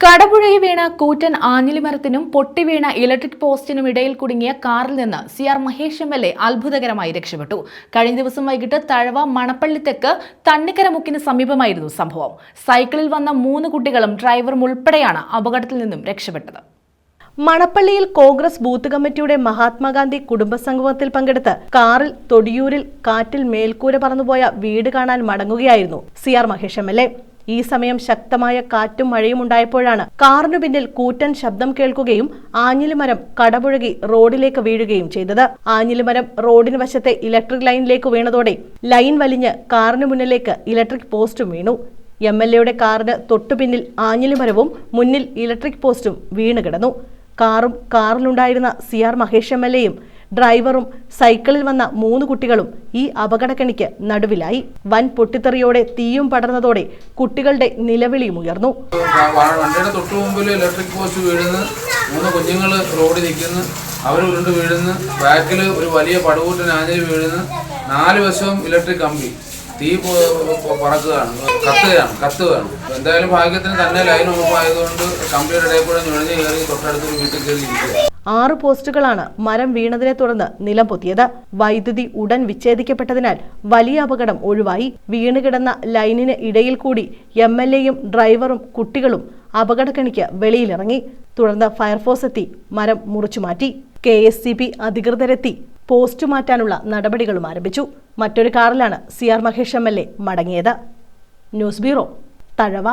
കടപുഴയിൽ വീണ കൂറ്റൻ ആഞ്ഞിലിമരത്തിനും പൊട്ടി വീണ ഇലക്ട്രിക് പോസ്റ്റിനും ഇടയിൽ കുടുങ്ങിയ കാറിൽ നിന്ന് C R Mahesh M L A അത്ഭുതകരമായി രക്ഷപ്പെട്ടു. കഴിഞ്ഞ ദിവസം വൈകിട്ട് തഴവ മണപ്പള്ളി തെക്ക് തണ്ണിക്കര മുക്കിന് സമീപമായിരുന്നു സംഭവം. സൈക്കിളിൽ വന്ന മൂന്ന് കുട്ടികളും ഡ്രൈവറും ഉൾപ്പെടെയാണ് അപകടത്തിൽ നിന്നും രക്ഷപ്പെട്ടത്. മണപ്പള്ളിയിൽ കോൺഗ്രസ് ബൂത്ത് കമ്മിറ്റിയുടെ മഹാത്മാഗാന്ധി കുടുംബസംഗമത്തിൽ പങ്കെടുത്ത് കാറിൽ തൊടിയൂരിൽ കാറ്റിൽ മേൽക്കൂര പറന്നുപോയ വീട് കാണാൻ മടങ്ങുകയായിരുന്നു C R Mahesh M L A. ഈ സമയം ശക്തമായ കാറ്റും മഴയും ഉണ്ടായപ്പോഴാണ് കാറിനു പിന്നിൽ കൂറ്റൻ ശബ്ദം കേൾക്കുകയും ആഞ്ഞിലിമരം കടപുഴകി റോഡിലേക്ക് വീഴുകയും ചെയ്തത്. ആഞ്ഞിലിമരം റോഡിന് വശത്തെ ഇലക്ട്രിക് ലൈനിലേക്ക് വീണതോടെ ലൈൻ വലിഞ്ഞ് കാറിന് മുന്നിലേക്ക് ഇലക്ട്രിക് പോസ്റ്റും വീണു. എം എൽ എയുടെ കാറിന് തൊട്ടുപിന്നിൽ ആഞ്ഞിലിമരവും മുന്നിൽ ഇലക്ട്രിക് പോസ്റ്റും വീണുകിടന്നു കാറും കാറിലുണ്ടായിരുന്ന C R Mahesh M L എയും ഡ്രൈവറും സൈക്കിളിൽ വന്ന മൂന്ന് കുട്ടികളും ഈ അപകടക്കണിക്ക് നടുവിലായി. വൻ പൊട്ടിത്തെറിയോടെ തീയും പടർന്നതോടെ കുട്ടികളുടെ നിലവിളിയും ഉയർന്നു. വണ്ടിയുടെ തൊട്ട് മുമ്പിൽ ഇലക്ട്രിക് പോസ്റ്റ് വീഴുന്നു. മൂന്ന് കുഞ്ഞുങ്ങൾ റോഡിൽ നിൽക്കുന്നു. അവർ ഉരുണ്ട് വീഴുന്നു. ബാക്കിൽ ഒരു വലിയ പടുകൂട്ടൻ ആഞ്ഞിൽ വീഴുന്നു. നാല് വശവും ഇലക്ട്രിക് കമ്പി. തീ പറക്കുകയാണ്. കത്തുകയാണ്. കത്തുകയാണ് എന്തായാലും ഭാഗ്യത്തിന് തന്നെ ലൈൻ ഓഫ് ആയതുകൊണ്ട് കമ്പിയുടെ ഇടയിൽ കൂടെ ഞുഴഞ്ഞ് കയറി തൊട്ടടുത്തൊരു വീട്ടിൽ കയറി ഇരിക്കുക ആറ് പോസ്റ്റുകളാണ് മരം വീണതിനെ തുടർന്ന് നിലം പൊത്തിയത് വൈദ്യുതി ഉടൻ വിച്ഛേദിക്കപ്പെട്ടതിനാൽ വലിയ അപകടം ഒഴിവായി. വീണുകിടന്ന ലൈനിന് ഇടയിൽ കൂടി എം എൽ എയും ഡ്രൈവറും കുട്ടികളും അപകടക്കണിക്ക് വെളിയിലിറങ്ങി. തുടർന്ന് ഫയർഫോഴ്സ് എത്തി മരം മുറിച്ചു മാറ്റി. കെ എസ് സി ബി അധികൃതരെത്തി പോസ്റ്റ് മാറ്റാനുള്ള നടപടികളും ആരംഭിച്ചു. മറ്റൊരു കാറിലാണ് C R Mahesh M L A മടങ്ങിയത്. News bureau Thazhava.